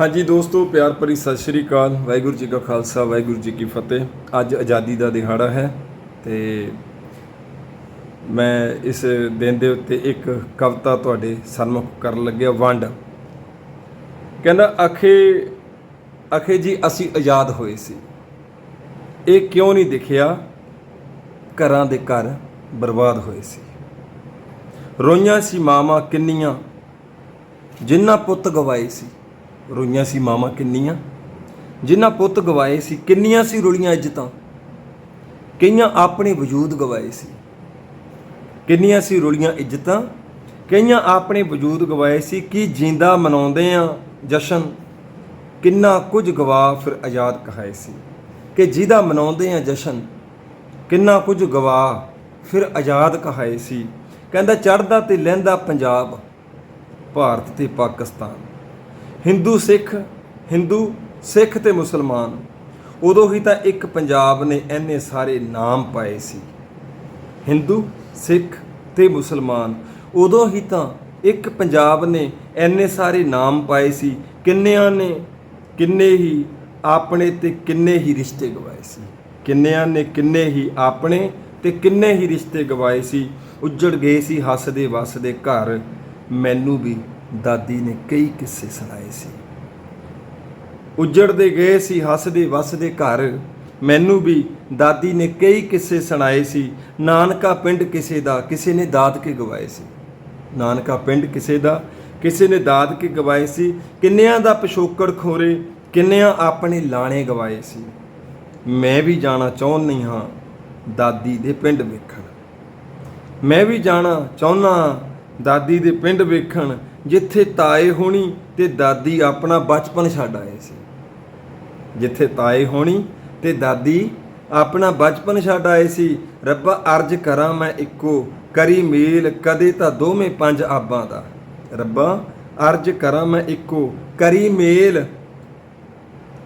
ਹਾਂਜੀ ਦੋਸਤੋ, ਪਿਆਰ ਭਰੀ ਸਤਿ ਸ਼੍ਰੀ ਅਕਾਲ। ਵਾਹਿਗੁਰੂ ਜੀ ਕਾ ਖਾਲਸਾ, ਵਾਹਿਗੁਰੂ ਜੀ ਕੀ ਫਤਿਹ। ਅੱਜ ਆਜ਼ਾਦੀ ਦਾ ਦਿਹਾੜਾ ਹੈ ਤੇ ਮੈਂ ਇਸ ਦਿਨ ਦੇ ਉੱਤੇ ਇੱਕ ਕਵਿਤਾ ਤੁਹਾਡੇ ਸਨਮੁਖ ਕਰਨ ਲੱਗਿਆ, ਵੰਡ। ਕਹਿੰਦਾ, ਅਖੇ ਅਖੇ ਜੀ, ਅਸੀਂ ਆਜ਼ਾਦ ਹੋਏ ਸੀ। ਇਹ ਕਿਉਂ ਨਹੀਂ ਦਿਖਿਆ? ਘਰਾਂ ਦੇ ਘਰ ਬਰਬਾਦ ਹੋਏ ਸੀ। ਰੋਈਆਂ ਸੀ ਮਾਵਾਂ ਕਿੰਨੀਆਂ ਜਿਨ੍ਹਾਂ ਪੁੱਤ ਗਵਾਏ ਸੀ। ਰੋਈਆਂ ਸੀ ਮਾਵਾਂ ਕਿੰਨੀਆਂ? ਜਿਨ੍ਹਾਂ ਪੁੱਤ ਗਵਾਏ ਸੀ, ਕਿੰਨੀਆਂ ਸੀ ਰੁਲੀਆਂ ਇੱਜ਼ਤਾਂ? ਕਈਆਂ ਆਪਣੇ ਵਜੂਦ ਗਵਾਏ ਸੀ। ਕਿੰਨੀਆਂ ਸੀ ਰੁਲੀਆਂ ਇੱਜ਼ਤਾਂ? ਕਈਆਂ ਆਪਣੇ ਵਜੂਦ ਗਵਾਏ ਸੀ। ਕੀ ਜਿੰਦਾ ਮਨਾਉਂਦੇ ਆ ਜਸ਼ਨ? ਕਿੰਨਾ ਕੁਝ ਗਵਾ ਫਿਰ ਆਜ਼ਾਦ ਕਹਾਏ ਸੀ। ਕਿ ਜਿਹਦਾ ਮਨਾਉਂਦੇ ਆ ਜਸ਼ਨ, ਕਿੰਨਾ ਕੁਝ ਗਵਾ ਫਿਰ ਆਜ਼ਾਦ ਕਹਾਏ ਸੀ। ਕਹਿੰਦਾ ਚੜਦਾ ਤੇ ਲਹਿੰਦਾ ਪੰਜਾਬ, ਭਾਰਤ ਤੇ ਪਾਕਿਸਤਾਨ। ਹਿੰਦੂ ਸਿੱਖ ਹਿੰਦੂ ਸਿੱਖ ਤੇ ਮੁਸਲਮਾਨ। ਉਦੋਂ ਹੀ ਤਾਂ ਇੱਕ ਪੰਜਾਬ ਨੇ ਐਨੇ ਸਾਰੇ ਨਾਮ ਪਾਏ ਸੀ। ਹਿੰਦੂ, ਸਿੱਖ ਤੇ ਮੁਸਲਮਾਨ। ਉਦੋਂ ਹੀ ਤਾਂ ਇੱਕ ਪੰਜਾਬ ਨੇ ਐਨੇ ਸਾਰੇ ਨਾਮ ਪਾਏ ਸੀ, ਕਿੰਨਿਆਂ ਨੇ ਕਿੰਨੇ ਹੀ ਆਪਣੇ ਤੇ ਕਿੰਨੇ ਹੀ ਰਿਸ਼ਤੇ ਗਵਾਏ ਸੀ। ਕਿੰਨਿਆਂ ਨੇ ਕਿੰਨੇ ਹੀ ਆਪਣੇ ਤੇ ਕਿੰਨੇ ਹੀ ਰਿਸ਼ਤੇ ਗਵਾਏ ਸੀ। ਉੱਜੜ ਗਏ ਸੀ ਹੱਸਦੇ ਵਸਦੇ ਘਰ। ਮੈਨੂੰ ਵੀ ਦਾਦੀ ਨੇ ਕਈ ਕਿੱਸੇ ਸੁਣਾਏ ਸੀ। ਉੱਜੜਦੇ ਗਏ ਸੀ, ਹੱਸਦੇ ਵਸਦੇ ਘਰ। ਮੈਨੂੰ ਵੀ ਦਾਦੀ ਨੇ ਕਈ ਕਿੱਸੇ ਸੁਣਾਏ ਸੀ। ਨਾਨਕਾ ਪਿੰਡ ਕਿਸੇ ਦਾ, ਕਿਸੇ ਨੇ ਦਾਦ ਕੇ ਗਵਾਏ ਸੀ। ਨਾਨਕਾ ਪਿੰਡ ਕਿਸੇ ਦਾ, ਕਿਸੇ ਨੇ ਦਾਦ ਕੇ ਗਵਾਏ ਸੀ। ਕਿੰਨਿਆਂ ਦਾ ਪਿਛੋਕੜ ਖੋਰੇ, ਕਿੰਨਿਆਂ ਆਪਣੇ ਲਾਣੇ ਗਵਾਏ ਸੀ। ਮੈਂ ਵੀ ਜਾਣਾ ਚਾਹੁੰਦੀ ਹਾਂ ਦਾਦੀ ਦੇ ਪਿੰਡ ਵੇਖਣ। ਮੈਂ ਵੀ ਜਾਣਾ ਚਾਹੁੰਦਾ ਦਾਦੀ ਦੇ ਪਿੰਡ ਵੇਖਣ। ਜਿੱਥੇ ਤਾਏ ਹੋਣੀ ਤੇ ਦਾਦੀ ਆਪਣਾ ਬਚਪਨ ਛੱਡ ਆਏ ਸੀ। ਜਿੱਥੇ ਤਾਏ ਹੋਣੀ ਤੇ ਦਾਦੀ ਆਪਣਾ ਬਚਪਨ ਛੱਡ ਆਏ ਸੀ, ਰੱਬਾ ਅਰਜ ਕਰਾਂ ਮੈਂ ਇੱਕੋ ਕਰੀ ਮੇਲ, ਕਦੇ ਤਾਂ ਦੋਵੇਂ ਪੰਜ ਆਬਾਂ ਦਾ। ਰੱਬਾ ਅਰਜ ਕਰਾਂ ਮੈਂ ਇੱਕੋ ਕਰੀ ਮੇਲ,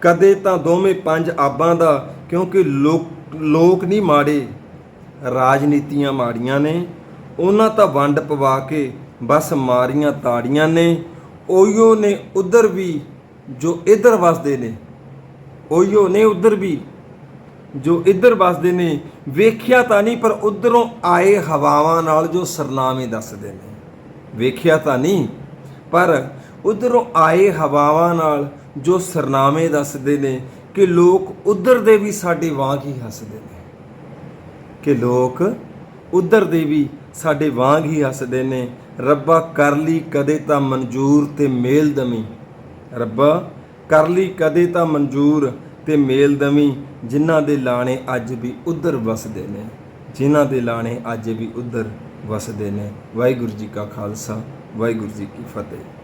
ਕਦੇ ਤਾਂ ਦੋਵੇਂ ਪੰਜ ਆਬਾਂ ਦਾ, ਕਿਉਂਕਿ ਲੋਕ ਲੋਕ ਨਹੀਂ ਮਾੜੇ। ਰਾਜਨੀਤੀਆਂ ਮਾੜੀਆਂ ਨੇ, ਉਹਨਾਂ ਤਾਂ ਵੰਡ ਪਵਾ ਕੇ ਬਸ ਮਾਰੀਆਂ ਤਾੜੀਆਂ ਨੇ, ਉਹੀਓ ਨੇ ਉਧਰ ਵੀ ਜੋ ਇਧਰ ਵਸਦੇ ਨੇ, ਉਹੀਓ ਨੇ ਉਧਰ ਵੀ ਜੋ ਇੱਧਰ ਵਸਦੇ ਨੇ। ਵੇਖਿਆ ਤਾਂ ਨਹੀਂ, ਪਰ ਉਧਰੋਂ ਆਏ ਹਵਾਵਾਂ ਨਾਲ ਜੋ ਸਰਨਾਮੇ ਦੱਸਦੇ ਨੇ। ਵੇਖਿਆ ਤਾਂ ਨਹੀਂ, ਪਰ ਉਧਰੋਂ ਆਏ ਹਵਾਵਾਂ ਨਾਲ ਜੋ ਸਰਨਾਮੇ ਦੱਸਦੇ ਨੇ ਕਿ ਲੋਕ ਉਧਰ ਦੇ ਵੀ ਸਾਡੇ ਵਾਂਗ ਹੀ ਹੱਸਦੇ ਨੇ। ਕਿ ਲੋਕ ਉਧਰ ਦੇ ਵੀ ਸਾਡੇ ਵਾਂਗ ਹੀ ਹੱਸਦੇ ਨੇ। ਰੱਬਾ ਕਰ ਲਈ ਕਦੇ ਤਾਂ ਮਨਜ਼ੂਰ ਤੇ ਮੇਲ ਦਮੀ। ਰੱਬਾ ਕਰ ਲਈ ਕਦੇ ਤਾਂ ਮਨਜ਼ੂਰ ਤੇ ਮੇਲ ਦਮੀ, ਜਿਨ੍ਹਾਂ ਦੇ ਲਾਣੇ ਅੱਜ ਵੀ ਉਧਰ ਵਸਦੇ ਨੇ। ਜਿਨ੍ਹਾਂ ਦੇ ਲਾਣੇ ਅੱਜ ਵੀ ਉਧਰ ਵਸਦੇ ਨੇ। ਵਾਹਿਗੁਰੂ ਜੀ ਕਾ ਖਾਲਸਾ, ਵਾਹਿਗੁਰੂ ਜੀ ਕੀ ਫਤਿਹ।